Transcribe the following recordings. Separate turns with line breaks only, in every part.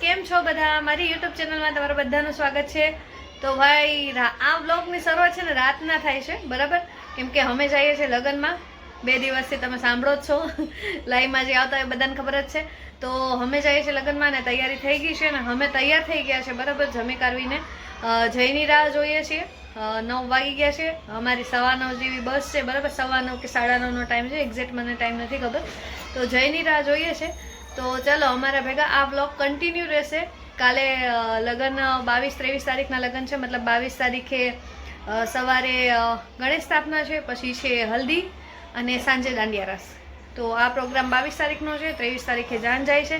કેમ છો બધા? મારી યુટ્યુબ ચેનલમાં તમારું બધાનું સ્વાગત છે. તો ભાઈ આ બ્લોગની શરૂઆત છે ને રાતના થાય છે, બરાબર? કેમ કે અમે જઈએ છીએ લગ્નમાં. બે દિવસથી તમે સાંભળો જ છો. લાઈવમાં જે આવતા હોય બધાને ખબર જ છે. તો અમે જઈએ છીએ લગ્નમાં ને તૈયારી થઈ ગઈ છે ને અમે તૈયાર થઈ ગયા છે, બરાબર? જમી કરવીને જઈની રાહ જોઈએ છીએ. નવ વાગી ગયા છે. અમારી સવા નવ જેવી બસ છે, બરાબર? સવા નવ કે સાડા નવનો ટાઈમ છે એક્ઝેક્ટ મને ટાઈમ નથી ખબર. તો જયની રાહ જોઈએ છે. તો ચાલો, અમારા ભેગા આ બ્લોગ કન્ટિન્યુ રહેશે. કાલે લગ્ન, બાવીસ ત્રેવીસ તારીખના લગ્ન છે. મતલબ બાવીસ તારીખે સવારે ગણેશ સ્થાપના છે, પછી છે હલ્દી અને સાંજે દાંડિયા રસ. તો આ પ્રોગ્રામ બાવીસ તારીખનો છે, ત્રેવીસ તારીખે જાણ જાય છે.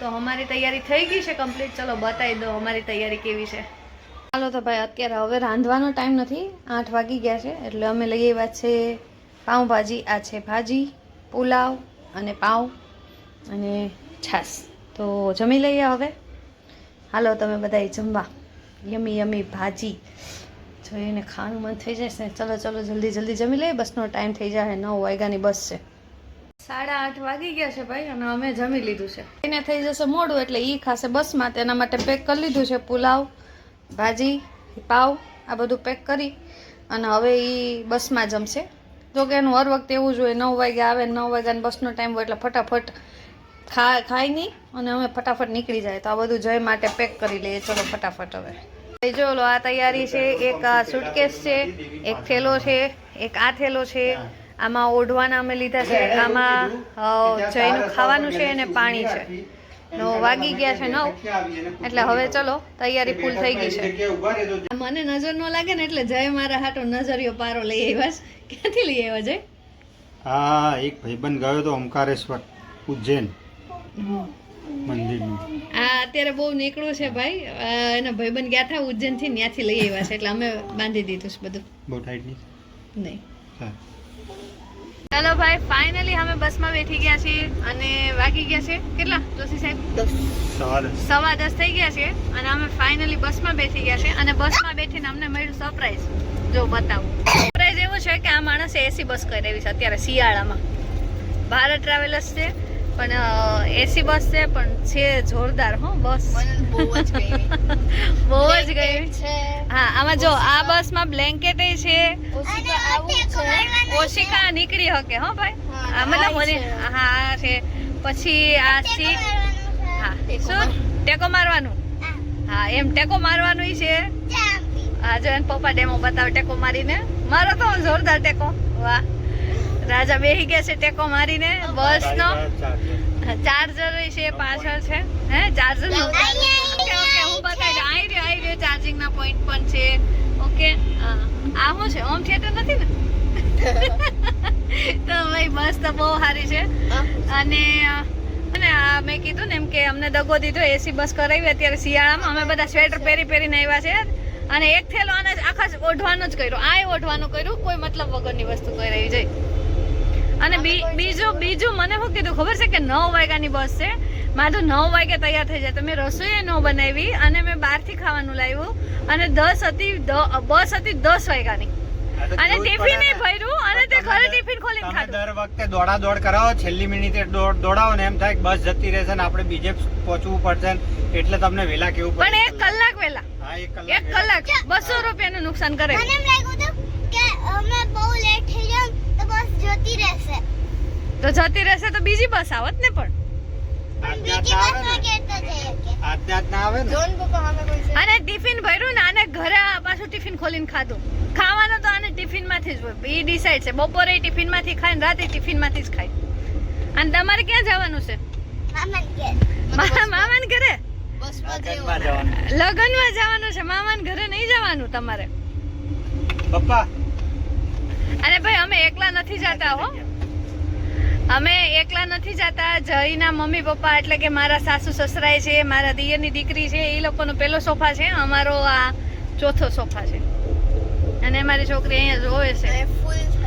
તો અમારી તૈયારી થઈ ગઈ છે કમ્પ્લીટ ચલો, બતાવી દો અમારી તૈયારી કેવી છે. ચાલો તો ભાઈ, અત્યારે હવે રાંધવાનો ટાઈમ નથી. આઠ વાગી ગયા છે, એટલે અમે લઈ આવ્યા છે પાઉંભાજી. આ છે ભાજી, પુલાવ અને પાઉં. અને છાશ. તો જમી લઈએ હવે. હાલો તમે બધા જમવા. યમી યમી ભાજી. જોઈને ખાવાનું મન થઈ જશે. ચલો ચલો જલ્દી જલ્દી જમી લઈએ. બસનો ટાઈમ થઈ જાય નવ વાગ્યાની બસ છે. સાડા આઠ વાગી ગયા છે ભાઈ અને અમે જમી લીધું છે. એને થઈ જશે મોડું એટલે એ ખાશે બસમાં. તેના માટે પેક કરી લીધું છે. પુલાવ ભાજી પાવ આ બધું પેક કરી. અને હવે એ બસમાં જમશે. જો કે એનું હર વખતે એવું જ હોય નવ વાગ્યા આવે નવ વાગ્યાને બસનો ટાઈમ હોય એટલે ફટાફટ ખા, ખાય નહીં અને અમે ફટાફટ નીકળી જાય. તો આ બધું જય માટે પેક કરી લઈએ. ચલો ફટાફટ હવે. જો લો, આ તૈયારી છે. એક આ સુટકેસ છે, એક થેલો છે, એક આ થેલો છે. આમાં ઓઢવાના અમે લીધા છે. આમાં જયનું ખાવાનું છે અને પાણી છે. નો, વાગી ગયા છે નવ. એટલે હવે ચલો, તૈયારી ફૂલ થઈ ગઈ છે. મને નજર ન લાગે ને એટલે જય મારા હાટો નજરિયો પારો લઈ આવ્યા છે. ક્યાંથી લઈ આવ્યા, જય?
હા, એક ભાઈબંધ ગયો તો ઓમકારેશ્વર, ઉજ્જૈન.
આ અત્યારે બહુ નીકળું છે ભાઈ. એના ભાઈબંધ ગયા હતા ઉજ્જૈનથી ત્યાંથી લઈ આવ્યા છે એટલે અમે બાંધી દીધું છે બધું.
બહુ ટાઈટ નહીં?
નહીં.
હા.
ચાલો ભાઈ ફાઇનલી અમે બસમાં બેઠી ગયા છીએ અને વાગી ગયા છે. કેટલા? જોશી સાહેબ? સવા દસ. થઈ ગયા છે અને અમે ફાઇનલી બસમાં બેઠી ગયા છે અને બસમાં બેઠીને અમને મળ્યું સરપ્રાઈઝ જો બતાવું. સરપ્રાઈઝ એવું છે કે આ માણસે એસી બસ કરાવી છે અત્યારે શિયાળામાં. ભારત ટ્રાવેલર્સ છે. પણ એસી બસ છે પણ છે જોરદાર હો બસ.
બહુ જ ગઈ છે
હા આમાં જો આ બસમાં બ્લેન્કેટ છે.
ઓશિકા આવું છે.
ઓશિકા નીકળી શકે હો ભાઈ?
હા,
મતલબ
આ
મને
છે.
હા છે. પછી આ સીટ હા શું? ટેકો મારવાનું? હા. એમ ટેકો મારવાનું છે. હા જો એને પપ્પા ડેમો બતાવે ટેકો મારીને. મારો તો જોરદાર ટેકો. વાહ. રાજા બેહી ગયા છે ટેકો મારીને બસનો ચાર્જર છે પાછળ છે. હે ચાર્જર હું બતાવી આઈ. રહ્યો આઈ રહ્યો ચાર્જિંગ ના પોઈન્ટ પણ છે. ઓકે આ શું છે? હોમ થિયેટર નથી ને? તો ભાઈ બસ તો બહુ સારી છે. અને અને આ મેં કીધું ને એમ કે અમને દગો દીધો એસી બસ કરાવી. અત્યારે શિયાળામાં અમે બધા સ્વેટર પહેરી પહેરીને આવ્યા છે. અને એક થેલો આને આખા જ ઓઢવાનો જ કર્યો. આ ઓઢવાનું કર્યું કોઈ મતલબ વગરની વસ્તુ કરાવી જાય. અને બીજું બીજું મને શું કીધું ખબર છે કે નવ વાગ્યાની બસ છે? મારું નવ વાગે તૈયાર થઈ જાય. તો મેં રસોઈ ન બનાવી અને મેં બહારથી ખાવાનું લાવ્યું. અને દસ હતી બસ હતી દસ વાગ્યાની. અને ટિફિન ભર્યું અને તે ઘરે ટિફિન ખોલીને ખાધું.
દર વખતે દોડા દોડ કરાવો છેલ્લી મિનિટે દોડ- દોડાવો ને એમ થાય કે બસ જતી રહેશે ને આપણે બીજે પહોંચવું પડશે એટલે તમને વેલા કેવું
પણ એક કલાક વેલા.
હા એક
એક
કલાક
કલાક બસો રૂપિયાનું નુકસાન કરે.
મને એમ લાગ્યું હતું અમે બહુ લેટ થઈ જાવ તો બસ જતી રહેશે.
તો જતી રહેશે તો બીજી બસ આવત ને પણ? અને ટિફિન ભર્યું ને આને ઘરે આ પાછું ટિફિન ખોલીને ખાધું. ખાવાનું તો આને ટિફિનમાંથી જ હોય. એ ડિસાઈડ છે. બપોરે ટિફિનમાંથી ખાય ને રાતે ટિફિનમાંથી જ ખાય. અને તમારે ક્યાં જવાનું છે? મામાન મામાને ઘરે?
બસમાં
લગ્નમાં જવાનું
છે. મામાને ઘરે નહીં જવાનું તમારે.
પપ્પા
અને ભાઈ, અમે એકલા નથી જતા હો. અમે એકલા નથી જતા. જયના મમ્મી પપ્પા એટલે કે મારા સાસુ સસરાય છે, મારા દિયરની દીકરી છે, એ લોકોનો પહેલો સોફા છે, અમારો આ ચોથો સોફા છે. અને મારી છોકરી અહીંયા જોવે છે.
ફૂલ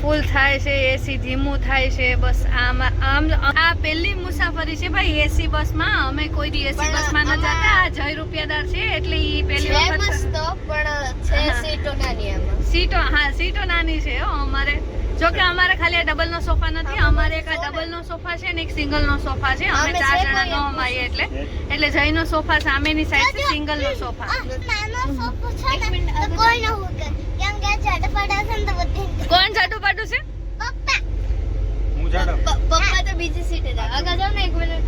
ફૂલ થાય છે એસી ધીમું થાય છે બસ આમાં આમ આ પહેલી મુસાફરી છે ભાઈ એસી બસમાં. અમે કોઈ દી એસી બસમાં ન જતા. આ જય રૂપિયાદાર છે એટલે ઈ પહેલી
છે
વખત
પણ છે સીટો નાની આમાં.
સીટો હા સીટો નાની છે હો અમારે. જો કે અમારે ખાલી આ ડબલ નો સોફા નથી અમારે એક આ ડબલ નો સોફા છે ને એક સિંગલ નો સોફા છે. અમે ચાર જણા નો અમાઈએ એટલે. એટલે જય જયનો સોફા સામેની સાઈડ છે સિંગલ નો સોફા.
નાનો સોફો છે ને કોઈ ન
કોણ જાડુ પાડું છે?
પપ્પા.
હું જાડો.
પપ્પા તો બીજી સીટે જાય. આગળ જાવ ને એક મિનિટ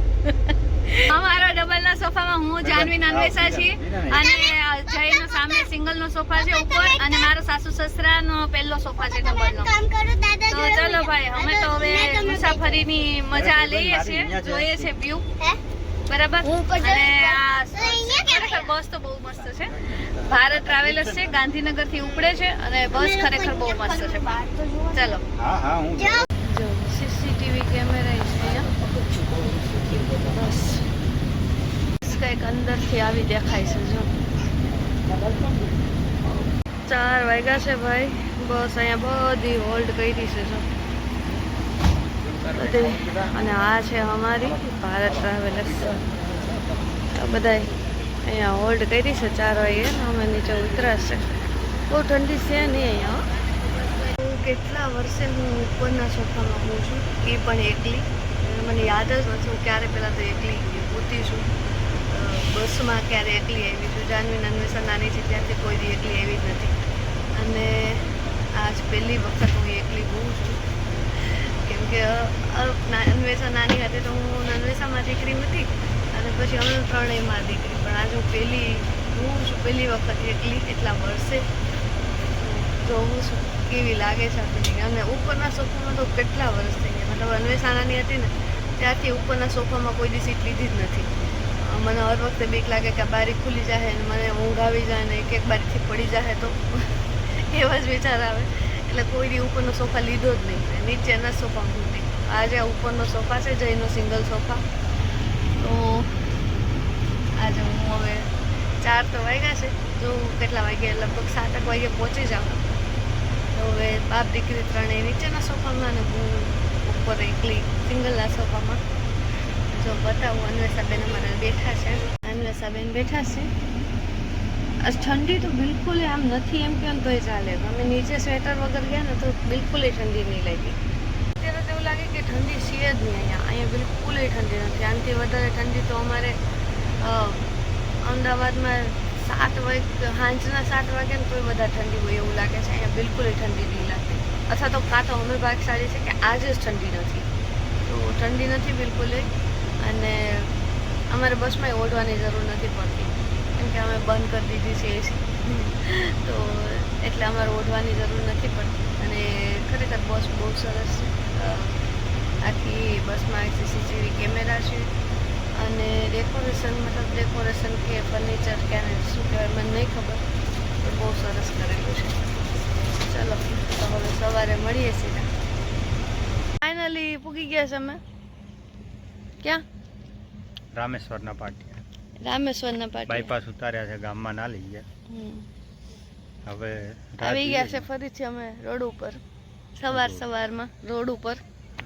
અમારા ડબલ ના સોફામાં હું જાનવી નાનવેસા છીએ અને જયનો સામે સિંગલ નો સોફા છે ઉપર અને મારો સાસુ સસરા નો પહેલો સોફા છે ડબલ નો
કામ કરો દાદા
તો ચલો ભાઈ અમે તો હવે મુસાફરીની મજા લઈએ છીએ. જોઈએ છે વ્યૂ.
હે?
બરાબર?
હું
અને આ બસ તો બહુ મસ્ત છે. ભારત ટ્રાવેલર્સ છે ગાંધીનગરથી ઉપડે છે અને બસ ખરેખર બહુ મસ્ત છે. ચલો.
હા હા હું
જાઓ
જો સીસીટીવી કેમેરા છે અહીંયા બસ કંઈક અંદરથી આવી દેખાય છે જો. ચાર વાગ્યા છે ભાઈ. બસ અહીંયા બધી હોલ્ડ કરી છે જો. અને આ છે અમારી ભારત ટ્રાવેલર્સ આ બધા અહીંયા હોલ્ડ કરી છે ચાર વાગે. અમે નીચે ઉતરાશે. બહુ ઠંડી છે નહીં અહીંયા કેટલા વર્ષે હું ઉપરના સોફામાં હું છું, એ પણ એકલી. મને યાદ જ નથી હું ક્યારે પહેલાં તો એકલી હોતી છું. બસમાં ક્યારે એકલી આવી છું. જાનવી નાનવેસા નાની છે, ત્યાંથી કોઈ દી એકલી આવી જ નથી. અને આજ પહેલી વખત હું એકલી હોઉં છું. કે અ, અ, નાની હતી તો હું નાનવેસામાં દીકરી હતી અને પછી અમે ત્રણેયમાં દીકરી. પણ આજે હું પહેલી હું છું પહેલી વખત એકલી એટલા વર્ષે. તો હું શું કેવી લાગે છે આ feeling. અને ઉપરના સોફામાં તો કેટલા વર્ષ થઈ ગયા? મતલબ અન્વેષા નાની હતી ને ત્યારથી ઉપરના સોફામાં કોઈ દી સીટ લીધી જ નથી. મને હર વખતે બીક લાગે કે બારી ખુલી જાય ને મને ઊંઘ આવી જાય ને એક એક બારીથી પડી જાય તો. એવા જ વિચાર આવે. એટલે કોઈ દી ઉપરનો સોફા લીધો જ નહીં. નીચેના સોફા મૂકી. આજે આ ઉપરનો સોફા છે જયનો સિંગલ સોફા. તો આજે હું હવે ચાર તો વાગ્યા છે. જો કેટલા વાગ્યા લગભગ સાત એક વાગે પહોંચી જાઉં. તો હવે બાપ દીકરી ત્રણેય નીચેના સોફામાં અને હું ઉપર એકલી સિંગલના સોફામાં. જો બતાવું, અન્વેષાબેન અમારા બેઠા છે. અન્વેષાબેન બેઠા છે. ઠંડી તો બિલકુલ આમ નથી એમ કેમ તોય ચાલે. અમે નીચે સ્વેટર વગર ગયા ને તો બિલકુલ ઠંડી નહીં લાગી. અત્યારે તો એવું લાગે કે ઠંડી છે જ નહીં અહીંયા. અહીંયા બિલકુલ ઠંડી નથી. આનાથી વધારે ઠંડી તો અમારે અમદાવાદમાં સાત વાગે સાંજના સાત વાગે ને તોય વધારે ઠંડી હોય એવું લાગે છે. અહીંયા બિલકુલ ઠંડી નહીં લાગતી. અથવા તો કાં તો અમે ભાગશાળી છે કે આજે જ ઠંડી નથી. તો ઠંડી નથી બિલકુલ અને અમારે બસમાં ઓઢવાની જરૂર નથી પડતી. કેમ કે અમે બંધ કરી દીધી છે એસી તો એટલે અમારે ઓઢવાની જરૂર નથી પડતી. અને ખરેખર બસ બહુ સરસ છે. આખી બસમાં સીસીટીવી કેમેરા છે. અને ડેકોરેશન, મતલબ ડેકોરેશન કે ફર્નિચર કે આને શું કહેવાય, મને નહીં ખબર. પણ બહુ સરસ કરેલું છે. ચલો, તો હવે સવારે મળીએ સીધા. ફાઇનલી પૂગી ગયા છે અમે. ક્યાં?
રામેશ્વરના પાટિયા
રામેશ્વરના પાટી.
બાયપાસ ઉતાર્યા છે ગામમાં ના લઈ ગયા હવે
આવી ગયા છે ફરીથી અમે રોડ ઉપર. સવાર સવારમાં રોડ ઉપર.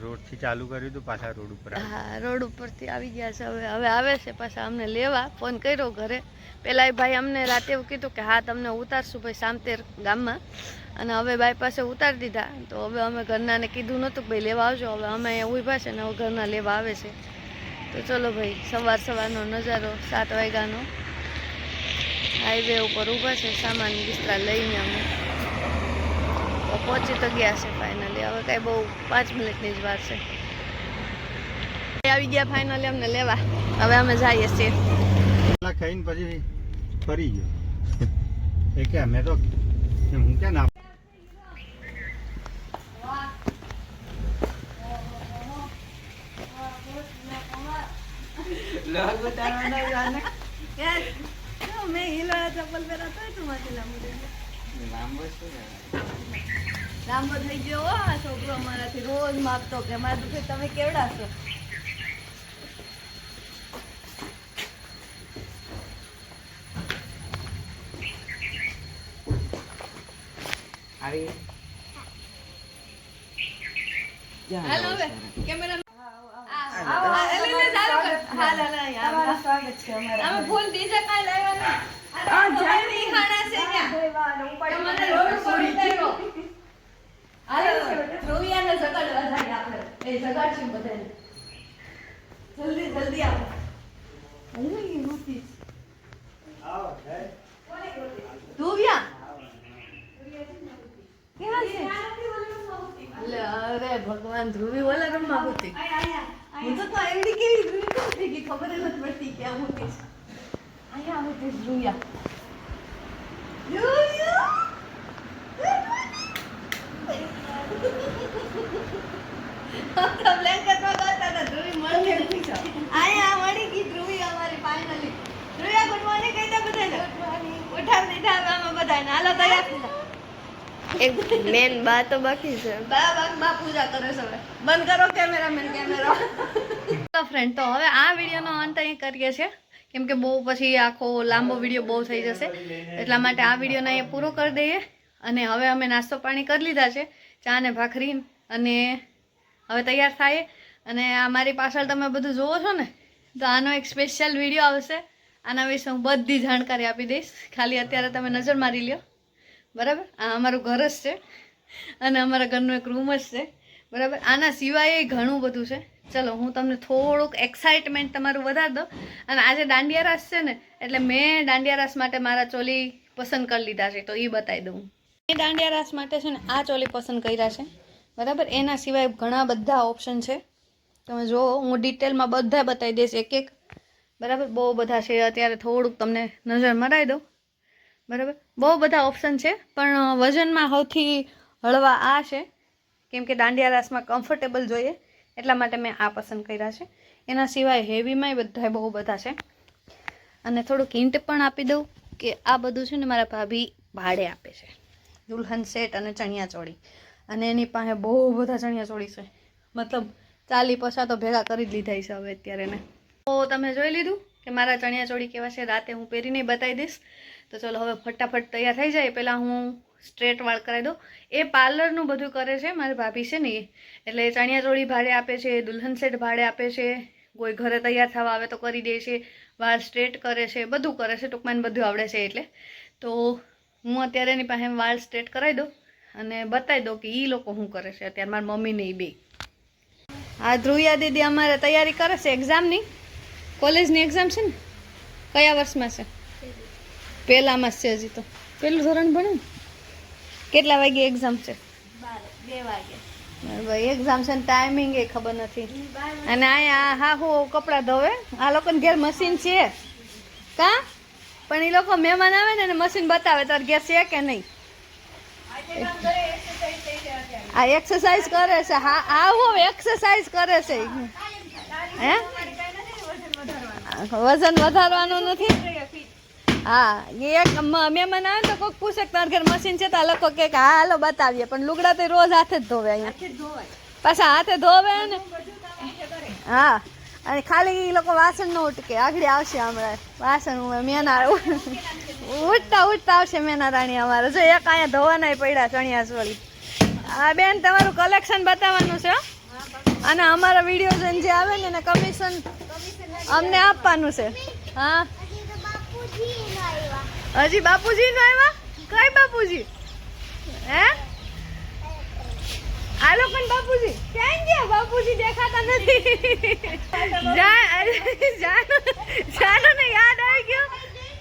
રોડથી ચાલુ કર્યું હતું પાછા રોડ ઉપર
હા રોડ ઉપરથી આવી ગયા છે હવે હવે આવે છે પાછા અમને લેવા. ફોન કર્યો ઘરે. પેલા ભાઈ અમને રાતે એવું કીધું કે હા તમને ઉતારશું ભાઈ સામતેર ગામમાં. અને હવે બાઈ પાસે ઉતારી દીધા. તો હવે અમે ઘરનાને કીધું નહોતું કે ભાઈ લેવા આવજો. હવે અમે અહીંયા ઊભા છે ને હવે ઘરના લેવા આવે છે. તો ચલો ભાઈ, સવાર સવારનો નજારો, સાત વાગ્યાનો. હાઈવે ઉપર ઊભા છે, સામાન બિસ્તરા લઈને અમે. તો પહોંચી તો ગયા છે ફાઇનલી હવે કાંઈ બહુ પાંચ મિનિટની જ વાર છે. આવી ગયા ફાઇનલી અમને લેવા. હવે અમે જઈએ છીએ.
ખાઈને પછી ફરી ગયો. એ કે, અમે તો હું કે ના
મેં હિલવાળા ચપ્પલ પહેરા તોય તું માંથી લાંબુ થઈ ગયો લાંબો થઈ ગયો હો આ છોકરો અમારાથી રોજ માગતો કે મારા દુખે તમે કેવડા છો હાલો હવે કેમેરા અમે ફૂલ દીજે કાંઈ લાવ્યા આ જલ્દી ખાણા છે ત્યાં. તમને રોડ ઉપર ઉતાર્યો. હાલો, ધ્રુવિયાને જગાડવા જાય આપણે. એ જગાડશું બધાને. જલ્દી જલ્દી આવો. હું મૂકીશ ધોવ્યા ક્યાં છે? અરે ભગવાન ધ્રુવી બોલે રમવા હતી હું તો તો એવડી કેવી કેમ થઈ ગઈ ખબર જ નથી પડતી કે મૂકી છે અહીંયા ધ્રુવિયા તો ફાઇનલી ધ્રુવિયા ગુડ મોર્નિંગ કહી દે બધાને અમે બધાને હાલો તૈયાર.
એક મેન બા તો બાકી છે.
બા બા બા પૂજા કરે છે હવે. બંધ કરો કેમેરામેન કેમેરા. તો ફ્રેન્ડ તો હવે આ વિડીયોનો અંત અહીં કરીએ છીએ. કેમ કે બહુ પછી આખો લાંબો વીડિયો બહુ થઈ જશે. એટલા માટે આ વિડીયોને અહીંયા પૂરો કરી દઈએ. અને હવે અમે નાસ્તો પાણી કરી લીધા છે ચા ને ભાખરી અને હવે તૈયાર થાય. અને આ મારી પાછળ તમે બધું જોવો છો ને તો આનો એક સ્પેશિયલ વીડિયો આવશે. આના વિશે હું બધી જાણકારી આપી દઈશ. ખાલી અત્યારે તમે નજર મારી લ્યો. બરાબર? આ અમારું ઘર જ છે. અને અમારા ઘરનો એક રૂમ જ છે. બરાબર? આના સિવાય ઘણું બધું છે. ચલો, હું તમને થોડુંક એક્સાઇટમેન્ટ તમારું વધારી દઉં. અને આજે દાંડિયા રાસ છે ને, એટલે મેં દાંડિયા રાસ માટે મારા ચોલી પસંદ કરી લીધા છે. તો એ બતાવી દઉં. મેં દાંડિયા રાસ માટે છે ને, આ ચોલી પસંદ કર્યા છે. બરાબર? એના સિવાય ઘણા બધા ઓપ્શન છે. તમે જુઓ, હું ડિટેલમાં બધા બતાવી દઈશ એક એક બરાબર? બહુ બધા છે. અત્યારે થોડુંક તમને નજર મરાવી દઉં. બરાબર? બહુ બધા ઓપ્શન છે, પણ વજનમાં સૌથી હળવા આ છે. કેમ કે દાંડિયા રાસમાં કમ્ફર્ટેબલ જોઈએ, એટલા માટે મેં આ પસંદ કર્યા છે. એના સિવાય હેવીમાંય બધા બહુ બધા છે. અને થોડુંક હિન્ટ પણ આપી દઉં કે આ બધું છે ને મારા ભાભી ભાડે આપે છે. દુલ્હન સેટ અને ચણિયા ચોળી. અને એની પાસે બહુ બધા ચણિયા ચોળી છે. મતલબ ચાલી પછા તો ભેગા કરી જ લીધા છે હવે અત્યારે ને તો તમે જોઈ લીધું? કે મારા ચણિયા ચોળી કેવા છે, રાતે હું પહેરીને બતાવી દઈશ. તો ચલો હવે ફટાફટ તૈયાર થઈ જાય. પહેલાં હું સ્ટ્રેટ વાળ કરાવી દઉં. એ પાર્લરનું બધું કરે છે મારી ભાભી છે ને એટલે ચણિયા ચોળી ભાડે આપે છે, દુલ્હન સેટ ભાડે આપે છે. કોઈ ઘરે તૈયાર થવા આવે તો કરી દે છે. વાળ સ્ટ્રેટ કરે છે, બધું કરે છે, ટૂંકમાં બધું આવડે છે એટલે. તો હું અત્યારે એની પાસે વાળ સ્ટ્રેટ કરાવી દઉં અને બતાવી દઉં કે એ લોકો શું કરે છે. અત્યારે મારી મમ્મીને એ બે. આ ધ્રુવિયા દીદી અમારે તૈયારી કરે છે એક્ઝામની કોલેજની એક્ઝામ છે ને? કયા વર્ષમાં છે? પહેલામાં છે હજી તો. પહેલું ધોરણ ભણે? ને કેટલા વાગે એક્ઝામ છે?
બે વાગે.
ભાઈ એક્ઝામ છે ટાઈમિંગ એ ખબર નથી. અને અહીંયા હા હું કપડાં ધોવે. આ લોકોને ઘેર મશીન છે. કા? પણ એ લોકો મહેમાન આવે ને મશીન બતાવે તાર ઘેર છે કે નહીં. આ એક્સરસાઇઝ કરે છે. હા આવો એક્સરસાઇઝ કરે છે. હે? વજન વધારવાનું નથી. હા એ એક મ- મહેમાન આવે તો કોઈક પૂછે તાર ઘર મશીન છે તો આ લોકો કે હા હાલો બતાવીએ. પણ લુગડા તો રોજ હાથે જ ધોવે અહીંયા. પાછા હાથે ધોવે ને હા અને ખાલી એ લોકો વાસણ ન ઉટકે. આગળ આવશે હમણાં. વાસણ મેના ઉઠતા ઉઠતા આવશે મેના રાણી અમારે. જો એક અહીંયા ધોવાના પડ્યા ચણિયા ચોળી. આ બેન તમારું કલેક્શન બતાવવાનું છે અને અમારા વીડિયો જે આવે ને એને કમિશન અમને આપવાનું છે. હા.
હજી બાપુજી નો આવ્યા?
કઈ બાપુજી? હે? આ લોકો બાપુજી ક્યાં ગયા? બાપુજી દેખાતા નથી. જાનુ જાનુને યાદ આવી ગયો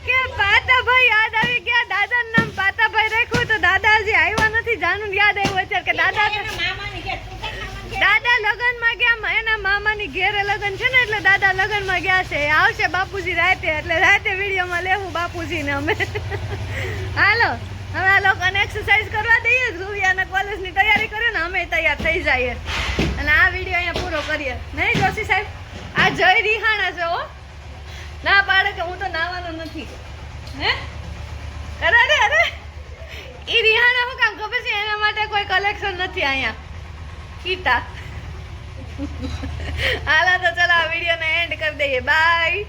કે પાતાભાઈ યાદ આવી ગયા. દાદાનું નામ પાતાભાઈ રાખ્યું તો દાદાજી આવ્યા નથી. જાનું યાદ આવ્યું અત્યારે કે દાદા દાદા લગનમાં ગયા એના મામાની ઘેરે લગન છે ને, એટલે દાદા લગનમાં ગયા છે. આવશે બાપુજી રાતે, એટલે રાતે વિડીયોમાં લેવું બાપુજીને અમે. હાલો, હવે આ લોકોને એક્સરસાઇઝ કરવા દઈએ ધ્રુવિયાના કોલેજની તૈયારી કરીએ ને, અમે તૈયાર થઈ જઈએ. અને આ વીડિયો અહીંયા પૂરો કરીએ. નહીં, જોશી સાહેબ? આ જય રિહાણા છે, હો. ના પાડે કે હું તો નાવાનો નથી. હે? અરે અરે અરે. એ રિહાણા હું કામ ખબર છે? એના માટે કોઈ કલેક્શન નથી અહીંયા. કીટા હાલા તો ચલો આ વિડીયોને એન્ડ કરી દઈએ. બાય